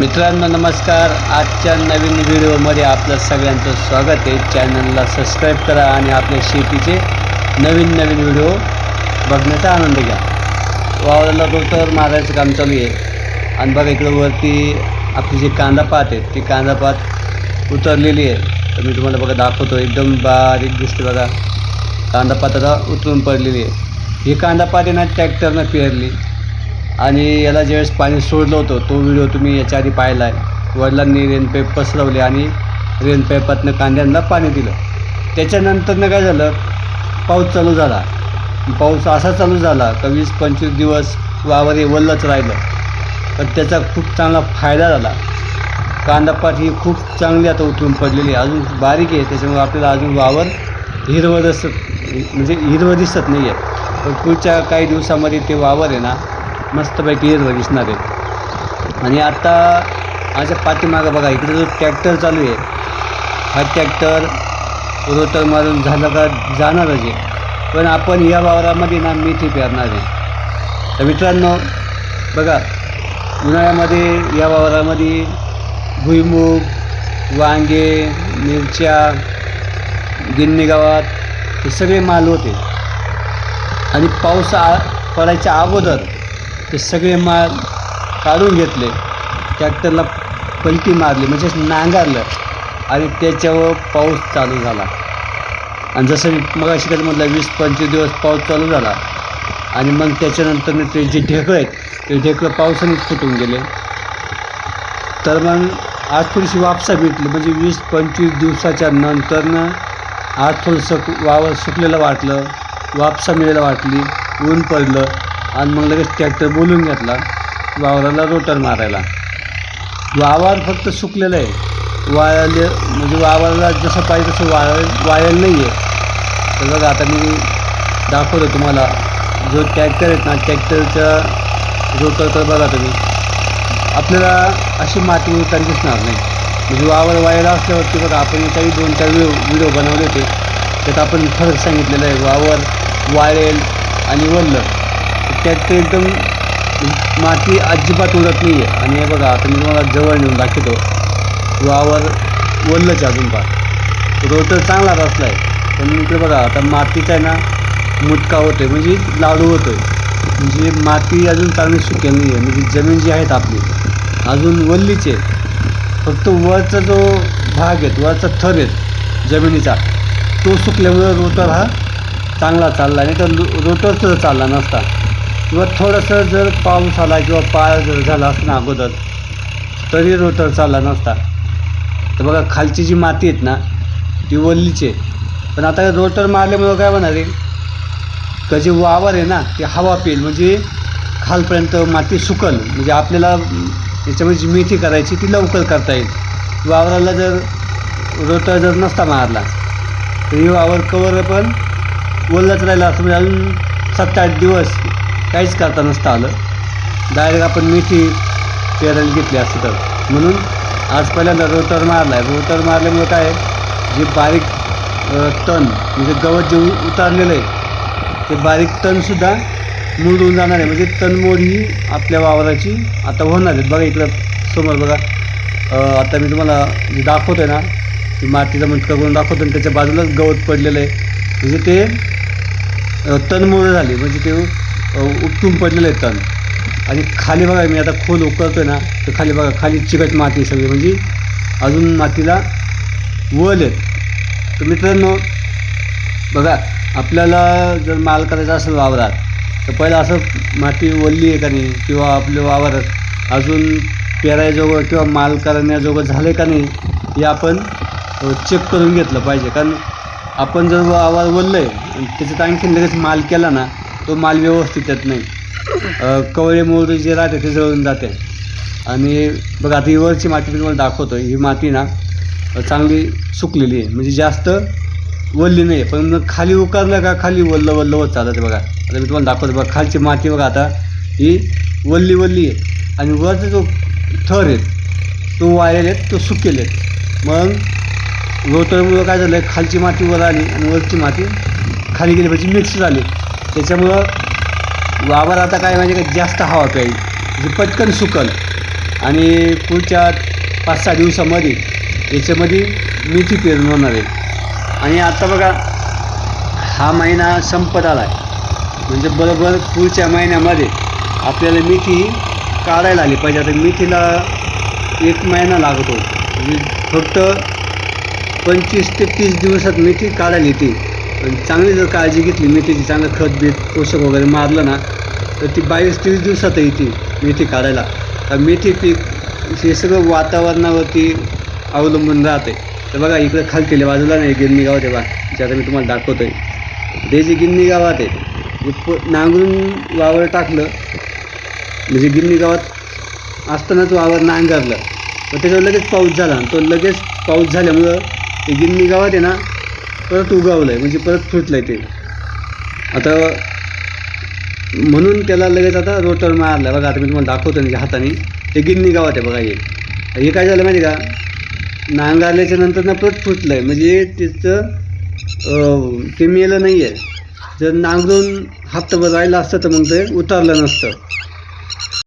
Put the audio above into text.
मित्रांनो नमस्कार. आजच्या नवीन व्हिडिओमध्ये आपलं सगळ्यांचं स्वागत आहे. चॅनलला सबस्क्राईब करा आणि आपल्या शेतीचे नवीन नवीन व्हिडिओ बघण्याचा आनंद घ्या. वावराला तर मारायचं काम चालू आहे. आणि बघा इकडं वरती आपली जी कांदा पात आहे ती कांदा पात उतरलेली आहे. तर मी तुम्हाला बघा दाखवतो एकदम बारीक दिसते बघा. कांदा पात आता उतरून पडलेली आहे. ही कांदा पात आहे ना ट्रॅक्टरनं पेरली. आणि याला ज्यावेळेस पाणी सोडलं होतं तो व्हिडिओ तुम्ही याच्या आधी पाहिला आहे वडिलांनी रेनपेप पसरवले आणि रेनपेपातनं कांद्यांना पाणी दिलं. त्याच्यानंतरनं काय झालं? पाऊस चालू झाला. पाऊस असा चालू झाला का वीस पंचवीस दिवस वावर हे वल्लच राहिलं. पण त्याचा खूप चांगला फायदा झाला. कांदापात ही खूप चांगली आता उतरून पडलेली आहे. अजून बारीक आहे त्याच्यामुळे आपल्याला अजून वावर हिरवं दिसत म्हणजे हिरवं दिसत नाही आहे पण पुढच्या काही दिवसामध्ये ते वावर आहे ना मस्तपैकी दिसणार आहे. आणि आता माझ्या पाठीमागं बघा इकडे जो ट्रॅक्टर चालू आहे हा ट्रॅक्टर रोटर मारून झालं का जाणारच आहे. पण आपण या वावरामध्ये ना मेथी पेरणार आहे. तर मित्रांनो बघा उन्हाळ्यामध्ये या वावरामध्ये भुईमूग वांगे मिरच्या गिन्नी गावात हे सगळे माल होते. आणि पाऊस आ पडायच्या अगोदर ते सगळे माल काढून घेतले. ट्रॅक्टरला पलटी मारली म्हणजे नांगारलं आणि त्याच्यावर पाऊस चालू झाला. आणि जसं मी मग शिकायचं म्हटलं वीस पंचवीस दिवस पाऊस चालू झाला. आणि मग त्याच्यानंतर ते जे ढेकळं आहेत ते ढेकळं पावसानेच फुटून गेले. तर मग आज थोडीशी वापसा भेटली म्हणजे वीस पंचवीस दिवसाच्या नंतरनं आज थोडंसं वावर सुकलेलं वाटलं वापसा मिळायला वाटली ऊन पडलं. आणि मग लगेच ट्रॅक्टर बोलून घेतला वावराला रोटर मारायला. वावर फक्त सुकलेलं आहे. वाळले म्हणजे वावराला जसं पाहिजे तसं वाळ वाळेल नाही आहे तर बघा आता मी दाखवतो तुम्हाला. जो ट्रॅक्टर आहेत ना ट्रॅक्टरचा रोटर तर बघा तुम्ही. आपल्याला अशी माती उतारी दिसणार नाही. म्हणजे वावर वायला असल्यावरती बघा आपण काही दोन चार व्हिडिओ व्हिडिओ बनवले होते. त्यात आपण फरक सांगितलेला आहे. वावर वाळेल आणि वल्लं. त्यात एकदम माती अजिबात उडत नाही आहे आणि हे बघा आता मी तुम्हाला जवळ नेऊन दाखवतो. वावर वल्लच अजून पा रोटर चांगला रचला आहे पण इकडे बघा आता मातीचा आहे ना मुटका होतो आहे म्हणजे लाडू होतो आहे म्हणजे माती अजून चांगली सुकेल नाही आहे म्हणजे जमीन जी आहेत आपली अजून वल्लीच आहे फक्त वरचा जो भाग आहे वरचा थर आहे जमिनीचा तो सुकल्यामुळं रोटर हा चांगला चालला नाही. तर रोटर सुद्धा चालला नसता. किंवा थोडंसं जर पाऊस आला किंवा पाय जर झाला असं अगोदर तरी रोटर चालला नसता. तर बघा खालची जी माती आहेत ना ती वल्लीची आहे पण आता रोटर मारल्यामुळं काय होणार आहे? का जे वावर आहे ना ते हवा पेल म्हणजे खालपर्यंत माती सुकल म्हणजे आपल्याला याच्यामध्ये जी मेथी करायची ती लवकर करता येईल. वावराला जर रोटर जर नसता मारला तर ही वावर कवर पण ओलच राहिला असं म्हणजे अजून सात आठ दिवस काहीच करता नसतं आलं. डायरेक्ट आपण मेथी पेरायला घेतली असते तर. म्हणून आज पहिल्यांदा रोटर मारला आहे रोटर मारल्यामुळे काय आहे, जे बारीक अ, तण म्हणजे गवत जे उतारलेलं आहे ते बारीक तणसुद्धा मुरडून जाणार आहे. म्हणजे तणमोड ही आपल्या वावराची आता होणार आहे. बघा इकडं समोर बघा. आता मी तुम्हाला जे दाखवतो आहे ना ती मातीचा मटका करून दाखवतो आणि त्याच्या बाजूलाच गवत पडलेलं आहे. म्हणजे ते अ, तणमोड झाली. म्हणजे ते उपटून पडलेलं आहे तण. आणि खाली बघा मी आता खोल उकळतो ना तर खाली बघा खाली चिकट माती सगळी. म्हणजे अजून मातीला वल आहेत. तर मित्रांनो बघा आपल्याला जर माल करायचा असेल वावरात तर पहिलं असं माती ओलली आहे का नाही किंवा आपलं वावर अजून पेरायजोगं किंवा माल करण्याजोगं झालं का नाही हे आपण चेक करून घेतलं पाहिजे. कारण आपण जर वावर वल्लं आहे आणि त्याच्यात आणखीन लगेच माल केला ना तो माल व्यवस्थित येत नाही. कवळे मोहरी जे राहते ते जळून जाते. आणि बघा आता ही वरची माती मी तुम्हाला दाखवतो ही माती ना चांगली सुकलेली आहे. म्हणजे जास्त वल्ली नाही पण मग खाली उकारलं का खाली वल्ल वल्लं होत चालत आहे बघा. आता मी तुम्हाला दाखवतो बघा खालची माती बघा आता ही वल्ली वल्ली आहे. आणि वरचा जो थर आहे तो वाळलेले आहेत तो सुकेले आहेत मग रोटरमुळं काय झालं खालची माती वर आली आणि वरची माती खाली गेली. म्हणजे मिक्स झाली. त्याच्यामुळं वावर आता काय म्हणजे का जास्त हवा प्यायली म्हणजे पटकन सुकल. आणि पुढच्या पाच सहा दिवसामध्ये याच्यामध्ये मेथी पेरून होणार आहे. आणि आता बघा हा महिना संपत आला आहे म्हणजे बरोबर पुढच्या महिन्यामध्ये आपल्याला मेथी काढायला आली पाहिजे. आता मेथीला एक महिना लागतो. म्हणजे फक्त पंचवीस ते तीस दिवसात मेथी काढायला येते. आणि चांगली जर काळजी घेतली मेथीची चांगलं खत बीत पोषक वगैरे मारलं ना तर ती बावीस तेवीस दिवसात येते मेथी काढायला. तर मेथी पीक हे सगळं वातावरणावरती अवलंबून राहते. तर बघा इकडं खालतील्या बाजूला नाही गिरणी गावात आहे बा जे आता मी तुम्हाला दाखवतो आहे ते जे गिरणी गावात आहे प नांगरून वावर टाकलं म्हणजे गिरणी गावात असतानाच वावर नांगरलं. मग त्याच्यावर लगेच पाऊस झाला आणि तो लगेच पाऊस झाल्यामुळं ते गिरणी गावात आहे ना परत उगावलं आहे म्हणजे परत फुटलं आहे ते. आता म्हणून त्याला लगेच आता रोटर मारला बघा आता मी तुम्हाला दाखवतो म्हणजे हाताने. ते गिन्नी गावात आहे बघा हे. हे काय झालं माहिती आहे का? नांगारल्याच्या नंतर ना परत फुटलं आहे म्हणजे तिचं ते मेलं नाही आहे जर नांगरून हप्ताभर राहिलं असतं तर मग ते उतारलं नसतं.